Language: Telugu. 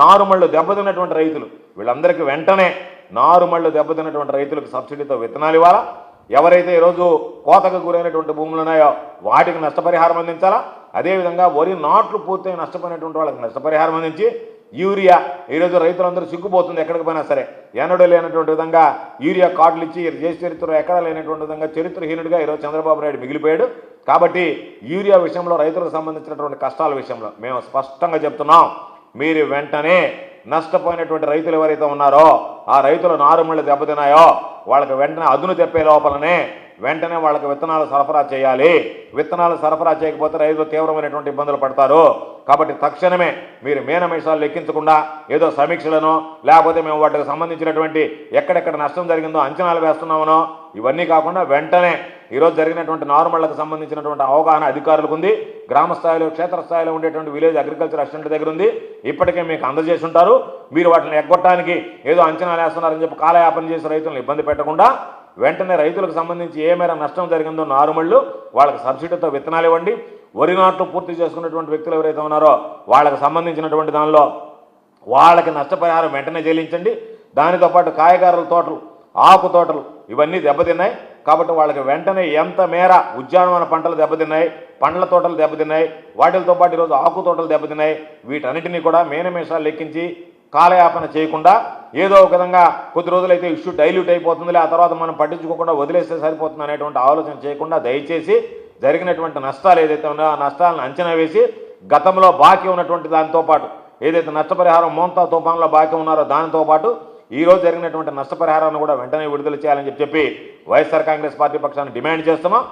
నారుమళ్ళు దెబ్బతిన్నటువంటి రైతులు. వీళ్ళందరికీ వెంటనే నారుమళ్ళు దెబ్బతిన్నటువంటి రైతులకు సబ్సిడీతో విత్తనాలు ఇవ్వాలా? ఎవరైతే ఈరోజు కోతకు గురైనటువంటి భూములు ఉన్నాయో వాటికి నష్టపరిహారం అందించాలా? అదేవిధంగా వరి నాట్లు పూర్తయి నష్టపోయినటువంటి వాళ్ళకి నష్టపరిహారం అందించి యూరియా. ఈరోజు రైతులందరూ సిగ్గుపోతుంది ఎక్కడికి పోయినా సరే. ఎన్నడూ లేనటువంటి విధంగా యూరియా కార్డులు ఇచ్చి దేశ చరిత్రలో ఎక్కడా లేనటువంటి విధంగా చరిత్రహీనుడిగా ఈరోజు చంద్రబాబు నాయుడు మిగిలిపోయాడు. కాబట్టి యూరియా విషయంలో రైతులకు సంబంధించినటువంటి కష్టాల విషయంలో మేము స్పష్టంగా చెప్తున్నాం. మీరు వెంటనే నష్టపోయినటువంటి రైతులు ఎవరైతే ఉన్నారో ఆ రైతులు నారుమళ్ళు దెబ్బతిన్నాయో వాళ్ళకి వెంటనే అదును తెప్పే లోపలనే వెంటనే వాళ్ళకి విత్తనాలు సరఫరా చేయాలి. విత్తనాలు సరఫరా చేయకపోతే రైతులు తీవ్రమైనటువంటి ఇబ్బందులు పడతారు. కాబట్టి తక్షణమే మీరు మేనమేషాలు లెక్కించకుండా ఏదో సమీక్షలను లేకపోతే మేము వాటికి సంబంధించినటువంటి ఎక్కడెక్కడ నష్టం జరిగిందో అంచనాలు వేస్తున్నామనో ఇవన్నీ కాకుండా వెంటనే ఈరోజు జరిగినటువంటి నార్మళ్ళకు సంబంధించినటువంటి అవగాహన అధికారులకు ఉంది. గ్రామ స్థాయిలో క్షేత్రస్థాయిలో ఉండేటువంటి విలేజ్ అగ్రికల్చర్ అసిస్టెంట్ దగ్గర ఉంది. ఇప్పటికే మీకు అందజేసి ఉంటారు మీరు వాటిని ఎగ్గొట్టడానికి ఏదో అంచనాలు వేస్తున్నారని చెప్పి కాలయాపన చేసి రైతులను ఇబ్బంది పెట్టకుండా వెంటనే రైతులకు సంబంధించి ఏ మేర నష్టం జరిగిందో నారుమళ్ళు వాళ్ళకి సబ్సిడీతో విత్తనాలు ఇవ్వండి. వరి నాట్లు పూర్తి చేసుకున్నటువంటి వ్యక్తులు ఎవరైతే ఉన్నారో వాళ్ళకి సంబంధించినటువంటి దానిలో వాళ్ళకి నష్టపరిహారం వెంటనే చెల్లించండి. దానితో పాటు కాయగూరల తోటలు ఆకు తోటలు ఇవన్నీ దెబ్బతిన్నాయి. కాబట్టి వాళ్ళకి వెంటనే ఎంత మేర ఉద్యానవన పంటలు దెబ్బతిన్నాయి పండ్ల తోటలు దెబ్బతిన్నాయి వాటితో పాటు ఈరోజు ఆకు తోటలు దెబ్బతిన్నాయి వీటన్నిటినీ కూడా మేనమేషాలు లెక్కించి కాలయాపన చేయకుండా ఏదో ఒక విధంగా కొద్ది రోజులైతే ఇష్యూ డైల్యూట్ అయిపోతుంది ఆ తర్వాత మనం పట్టించుకోకుండా వదిలేస్తే సరిపోతుంది అనేటువంటి ఆలోచన చేయకుండా దయచేసి జరిగినటువంటి నష్టాలు ఏదైతే ఉన్నాయో ఆ నష్టాలను అంచనా వేసి గతంలో బాకీ ఉన్నటువంటి దానితో పాటు ఏదైతే నష్టపరిహారం మోంతా తుఫాన్లో బాకీ ఉన్నారో దానితో పాటు ఈ రోజు జరిగినటువంటి నష్టపరిహారాన్ని కూడా వెంటనే విడుదల చేయాలని చెప్పి వైఎస్ఆర్ కాంగ్రెస్ పార్టీ పక్షాన్ని డిమాండ్ చేస్తున్నాం.